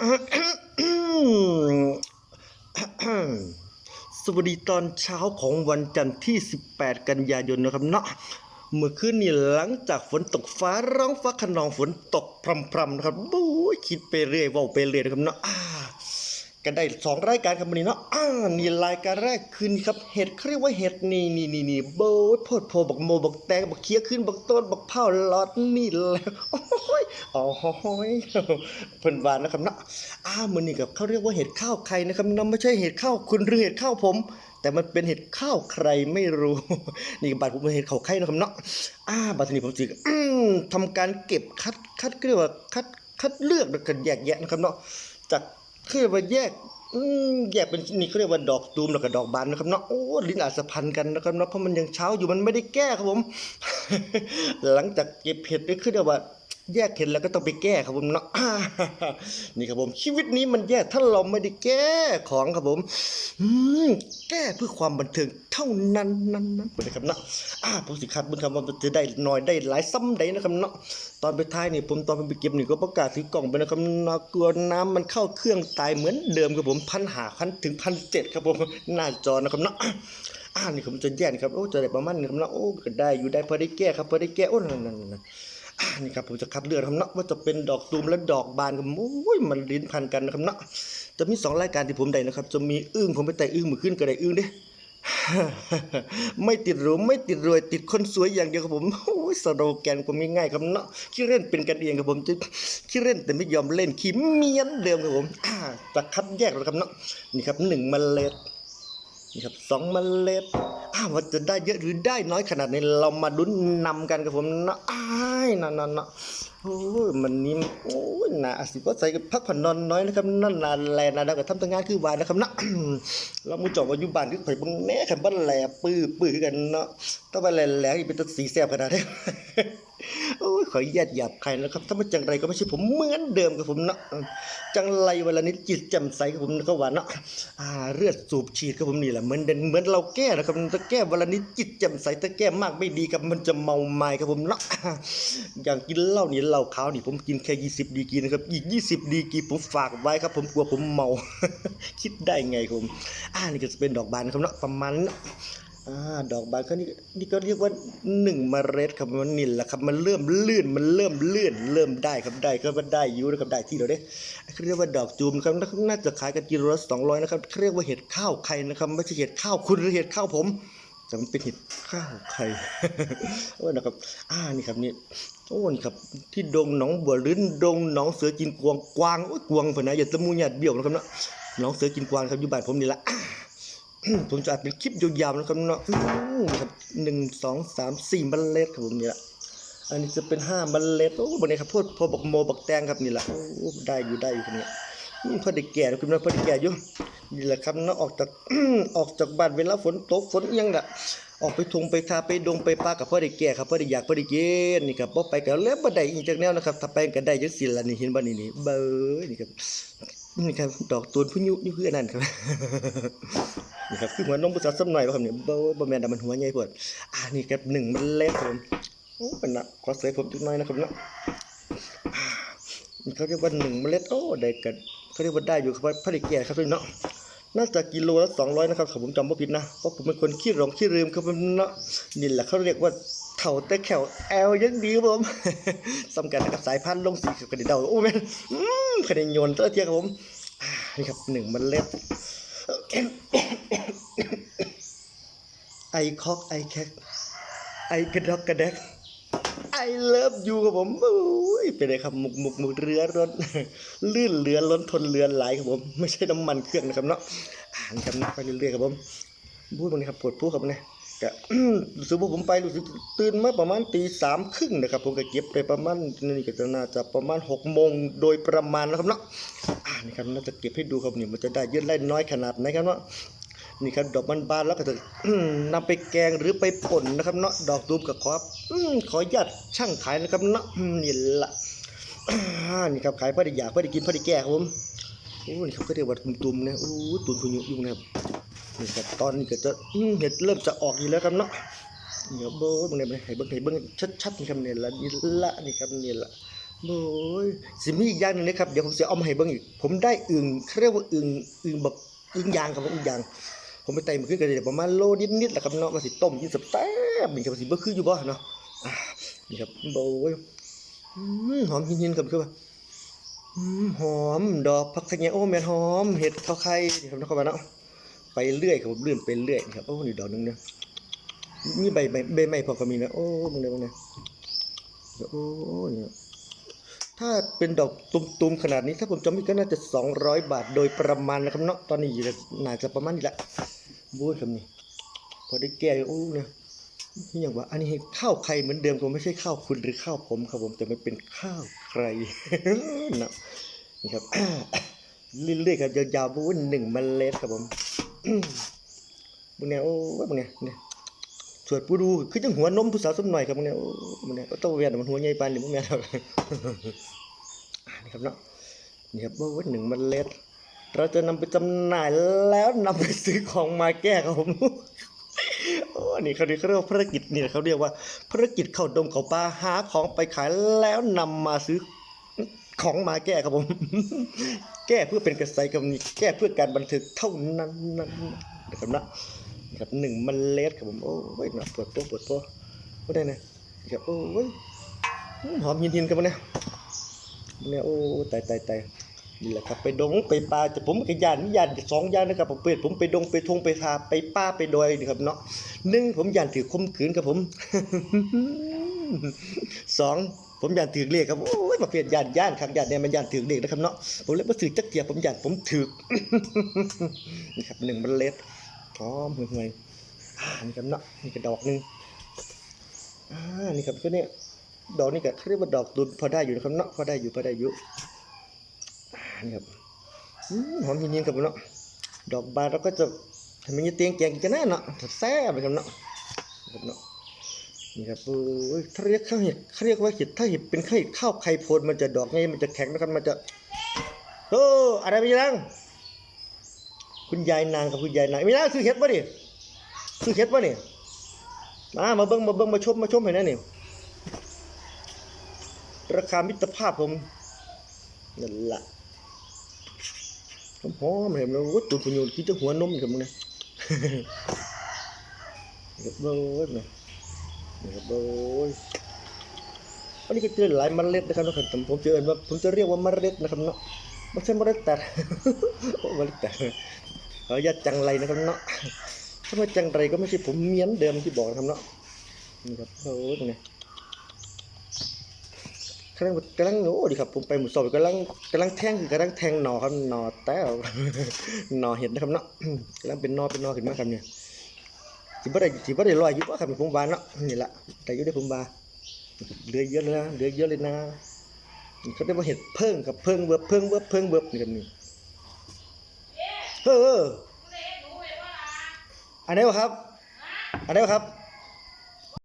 สวัสดีตอนเช้าของวันจันทร์ที่ 18 กันยายนนะครับเนาะเมื่อคืนนี้หลังจากฝนตกฟ้าร้องฟ้าขนองฝนตกพรำๆนะครับบู๊ยคิดไปเรื่อยว่าไปเรื่อยนะครับเนาะ กันได้สองรายการครับวันนี้เนาะอ่านี่รายการแรกคืนครับเห็ดเขาเรียกว่าเห็ดนี่นี่นี่นี่โบดโพดโพบักโมบักแตงบักเคี้ยขึ้นบักต้นบักเผาลอดนี่แล้วโอ้ยอ๋อโอ้ยเพิ่นหวานนะครับเนาะอ่ามื้อนี้กับเขาเรียกว่าเห็ดข้าวไข่นะครับเนาะไม่ใช่เห็ดข้าวคุณหรือเห็ดข้าวผม แต่มันเป็นเห็ดข้าวใครไม่รู้ นี่บาดผมเป็นเห็ดข้าวไข่นะครับเนาะอ่าบาดนี้ผมจิอืมทำการเก็บคัดคัดเรียกว่าคัดคัดเลือกแล้วก็แยกแยะนะครับเนาะจาก คือเรียกว่าแยกอืมแยกเป็นนี่เขาเรียกว่าดอกตูมแล้วก็ดอกบานนะครับเนาะโอ้ลิ้นอาจจะพันกันนะครับเนาะเพราะมันยังเช้าอยู่มันไม่ได้แก้ครับผม หลังจากเก็บเห็ดนี่คือเรียกว่า แยกเห็นแล้วก็ต้องไปแก้ครับผมเนาะนี่ครับผมชีวิตนี้มันแย่ถ้าเราไม่ได้แก้ของครับผมแก้เพื่อความบันเทิงเท่านั้นนั้นนั้นนะครับเนาะอ่าผมสิคัดเบิ่งครับว่ามันจะได้น้อยได้หลายซ้ำใดนะครับเนาะตอนไปท้ายนี่ผมตอนไปเก็บนี่ก็ประกาศถือกล่องไปนะครับเนาะกลัวน้ำมันเข้าเครื่องตายเหมือนเดิมครับผมพันหาพันถึงพันเจ็ดครับผมหน้าจอนะครับเนาะอ่านี่ผมจะแย่นี่ครับโอ้จะได้ประมาณนี้ครับเนาะโอ้ก็ได้อยู่ได้พอได้แก้ครับพอได้แก้โอ้นั่นนั่น นี่ครับผมจะคัดเลือกครับเนาะว่าจะเป็นดอกตูมและดอกบานครับโอ้ยมันลิ้นพันกันนะครับเนาะจะมีสองรายการที่ผมได้นะครับ จะมีอึ้งผมไปแต่อึ้งมือขึ้นก็ได้อึ้งเด้ไม่ติดหรูไม่ติดรวยติดคนสวยอย่างเดียวครับผมโอ้ยสโลแกนผมง่ายๆครับเนาะขี้เล่นเป็นกันเองครับผมจะขี้เล่นแต่ไม่ยอมเล่นขี้เมียนเดิมครับผมอ่าจะคัดแยกแล้วครับเนาะนี่ครับหนึ่งเมล็ดนี่ครับสองเมล็ด อ้าว่าจะได้เยอะหรือได้น้อยขนาดนี้เรามาลุ้นนำกันกับผมนะอ้ายนะนนั่นะโอ้ยมันนี่โอ้ยนะสิว่าใส่กับพักผ่อนนอนน้อยนะครับนั่นนานแลนะแล้วก็ทำตั้งงานคือวานนะครับนะเรามูจอบอายุบานคือข่บังแน่คันบ้านแหลปื้อปื้อกันเนาะต้องไปแหลแหลอีเป็นตัวสีแสบขนาดนี้ โอ้ยขออนุญาตหยาบใครนะครับ ถ้ามันจังไรก็ไม่ใช่ผมเหมือนเดิมกับผมเนาะจังไรเวลานี้จิตแจ่มใสกับผมก็หวานเนาะอ่าเลือดสูบฉีดกับผมนี่แหละเหมือนเดินเหมือนเราแก้นะครับถ้าแก้เวลานี้จิตแจ่มใสถ้าแก้มากไม่ดีครับมันจะเมาไม้ครับผมเนาะอย่างกินเหล้านี่เหล้าขาวนี่ผมกินแค่ 20 ดีกีนะครับอีก 20 ดีกีผมฝากไว้ครับ ผมกลัวผมเมา คิดได้ไงผมอ่านี่ก็จะเป็นดอกบานครับเนาะประมาณเนาะ อ่าดอกบานก็นี่นี่ก็เรียกว่าหนึ่งเมล็ดครับมันนี่แหละครับมันเริ่มลื่นมันเริ่มเลื่อนเริ่มได้ครับได้ก็ว่าได้ยูนะครับได้ที่เราเด้เขาเรียกว่าดอกจูมนะครับน่าจะขายกันกิโลละสองร้อยนะครับเขาเรียกว่าเห็ดข้าวไข่นะครับไม่ใช่เห็ดข้าวคุณหรือเห็ดข้าวผมแต่มันเป็นเห็ดข้าวไข่โอ้นะครับอ่านี่ครับนี่โอ้นี่ครับที่ดงหนองบัวลื้นดงหนองเสือกินกวางกวางโอ้ยกวางเพิ่นะอย่าตะมูหยาดเบี้ยวนะครับเนาะหนองเสือกินกวางครับอยู่บ้านผมนี่ละ ผมจะอัดเป็นคลิปยาวๆนะครับเนาะครับหนึ่งสองสามสี่เมล็ดครับผมนี่แหละอันนี้จะเป็นห้าเมล็ดโอ้บนนี้ครับพวกพอบอกโมบอกแตงครับนี่แหละโอ้ได้อยู่ได้อยู่ครับเนี่ยพอด้แก่คุณนะพอด้แก่อยู่นี่แหละครับเนาะออกจากออกจากบ้านเวลาฝนตกฝนยังละออกไปทงไปทาไปดงไปปลากับพ่อได้แก่ครับพ่อได้อยากพ่อได้เย็นนี่ครับพ่ไปกับเล็บบ่ไดอีกจากแนวนะครับถ้าไปก็ได้จังซี่ล่ะนี่เห็นบ่นี่นี่เบ้อนี่ครับนี่ครับดอกตูนผู้ยุยุคืออันนั้นครับ นี่ครับคือหัวนมประสาทสักหน่อยครับเนี่ยบ่บ่แม่นแต่มันหัวใหญ่โพดอ่านี่ครับหนึ่งมันเล็กครับผมโอ้เป็นนะขอเสยผมจักหน่อยนะครับเนาะเขาเรียกว่าหนึ่งเมล็ดโอ้ได้กันเขาเรียกว่าได้อยู่ครับพระเดแก่ครับเนาะน่าจะกิโลละ200นะครับถ้าผมจำบ่ผิดนะเพราะผมเป็นคนขี้หลงขี้ลืมครับเนาะนี่แหละเขาเรียกว่าเถ่าแต่แขวแอลยังดีครับผมสำคัญนะครับสายพันธุ์ลงสีกับกระดิ่งเดาโอ้แม่นอืมกระดิ่งโยนเตอเทียครับผมนี่ครับหนึ่งเมล็ด ไอคอกไอแคกไอกระดอกกระแดกไอเลิฟยูครับผมโอ้ยเป็นไงครับหมุกหมุกหมุกเรือรถลื่นเรือล้นทนเรือไหลครับผม ไม่ใช่น้ำมันเครื่องนะครับเนาะอ่านกันไปเรื่อยๆครับผมพูดมันครับปวดพูดครับเนี่ย ก็รู้สึกว่าผมไปรู้สึกตื่นมาประมาณตีสามครึ่งนะครับผมก็เก็บไปประมาณนี่ก็จะน่าจะประมาณหกโมงโดยประมาณนะครับเนาะอ่านี่ครับน่าจะเก็บให้ดูครับนี่มันจะได้เยอะได้น้อยขนาดไหนครับเนาะนี่ครับดอกบานๆแล้วก็จะอืมนำไปแกงหรือไปป่นนะครับเนาะดอกตูมกับขอขออนุญาตช่างขายนะครับเนาะนี่ละนี่ครับขายเพื่อด้อยากเพื่อด้กินเพื่อด้แก้ครับผมโอ้นี่เขาก็เรียกว่าตุ่มๆนะโอ้ตุ่มพยุยุ่งนะครับ นี่ครับตอนนี้ก็จะเห็ดเริ่มจะออกอยู่แล้วครับเนาะเดี๋ยวเบิ้งเบิ้งเลยให้เบิ้งให้เบิ้งชัดๆนี่ครับเนี่ยละนี่ละนี่ครับเนี่ยละโอ้ยสิมีอีกอย่างหนึงนะครับเดี๋ยวผมจะเอามาให้เบิ่งอีกผมได้อึ่งเขาเรียกว่าอึ่งอึ่งแบบอึ่งยางครับอึ่งยาง ผมไปไต่มันขึ้นกันเลยประมาณโลนิดๆแหละครับเนาะมาสิต้มกินสับแซ่บนี่ครับสิบ่คืออยู่บ่เนาะอ่านี่ครับโอ้ยอืมหอมหินๆครับคือว่า อืมหอมดอกผักขะแยโอ้แม่นหอมเห็ดข้าวไข่นี่ครับเนะครับว่าเนาะ ไปเรื่อยครับผมเลื่อนไปเรื่อยนะครับโอ้นี่ดอกหนึงเนี่ยมีใบใบใบไม้พอก็มีนะโอ้มึงเด้มึงเด้โอ้เนี่ยถ้าเป็นดอกตุ่มๆขนาดนี้ ถ้าผมจำไม่ผิดก็น่าจะ 200 บาทโดยประมาณนะครับเนาะตอนนี้อยู่ในน่าจะประมาณนี้แหละบูดครับนี่พอได้แก้โอ้เนี่ยนี่อย่างว่า อันนี้ข้าวใครเหมือนเดิมผมไม่ใช่ข้าวคุณหรือข้าวผมครับผมแต่มันเป็นข้าวใครนะนี่ครับเรื่อยๆครับยาวๆบูดหนึ่งเมล็ดครับผม มึงเนี่ยโอ้มึงเนี่ยเนี่ยสวดปูดูคือจังหัวนมผู้สาวสมหน่อยครับมึงเนี่ยโอ้มึงเนี่ยต้องเวียนมันหัวใหญ่ปานนี่มึงเนี่ยครับอ่านี่ครับเนาะนี่ครับบูดหนึ่งมันเล็ด เราจะนำไปจำหน่ายแล้วนำไปซื้อของมาแก้ครับผมโอ้นี่เขาเรียกเขาเรียกว่าภารกิจนี่เขาเรียกว่าภารกิจเข้าดงเขาป่าหาของไปขายแล้วนำมาซื้อ ของมาแก้ครับผม แก้เพื่อเป็นกระแสกำนี้แก้เพื่อการบันเทิงเท่านั้นนะครับนะนะครับหนึ่งมันเล็ดครับผมโอ้ยนะปวดตัวปวดตัวไม่ได้นะครับโอ้ยหอมยินๆกันมาเนี่ยเนี่ยโอ้ตายตายตายนี่แหละครับไปดงไปป่าแต่ผมก็ยานนี่ยานสองยานนะครับผมเปิดผมไปดงไปทงไปทาไปป่าไปดอยนี่ครับเนาะหนึ่งผมยานถือคมขืนครับผมสอง ผมยานถือเลขครับโอ้ยมาเประเภทยานย่านครับยานเนี่ยมันยานถือเลขนะครับเนาะผมเลยมาถือจักเกียบผมยานผมถือนี่ครับหนึ่งเมล็ดหอมห่วยๆอ่านี่ครับเนาะนี่ก็ดอกหนึ่งอ่านี่ครับก็เนี่ยดอกนี่ก็เขาเรียกว่าดอกตุนพอได้อยู่นะครับเนาะพอได้อยู่พอได้อยู่นี่ครับหอมเย็นๆครับผมเนาะดอกบานเราก็จะทำเป็นเตียงแกงกันแน่เนาะแซ่บเลยครับเนาะครับเนาะ นี่ครับโอ้ยถ้าเรียกข้าวเห็ดเขาเรียกว่าเห็ดถ้าเห็ดเป็นข้าวเห็ดข้าวไข่โพดมันจะดอกไงมันจะแข็งนะครับมันจะโอ้อะไรไม่ยังคุณยายนางกับคุณยายนางไม่นางซื้อเห็ดป่ะดิซื้อเห็ดป่ะนี่มามาเบิ้งมาเบิ้งมาชมมาชมให้แน่นี่ราคามิตรภาพผมนั่นละผมหอมเลยมันว่าตุนปุญญูคิดจะหัวนมกับมึงนะเก็บโบ้ย นะเก็บโบ้ยอันนี้ก็เจอหลายเมล็ดนะครับทุกคนผมจะเอ่นว่าผมจะเรียกว่าเมล็ดนะครับเนาะไม่ใช่เมล็ดแต่โอ้เมล็ดแต่ขออนุญาตจังไรนะครับเนาะถ้าไม่จังไรก็ไม่ใช่ผมเมียนเดิมที่บอกนะครับเนาะนี่ครับโอ้ยเป็นไงกำลังกำลังโอ้ดีครับผมไปหมุดสอบกำลังกำลังแทงคือกำลังแทงหนอครับหนอแต้วหนอเห็ดนะครับเนาะกำลังเป็นหนอเป็นหนอขึ้นมาครับเนี่ย สิบ่ได้สิบ่ได้ลอยอยู่ว่าครับผมว่าเนาะนี่ล่ะแต่อยู่ได้ผมว่าเหลือเยอะเลยนะเหลือเยอะเลยนะเขาได้มาเห็ดเพิ่งกับเพิ่งเวิบเพิ่งเวิบเพิ่งเวิบนี่กันนี่เฮ้ออันนี้ครับ อันนี้ครับ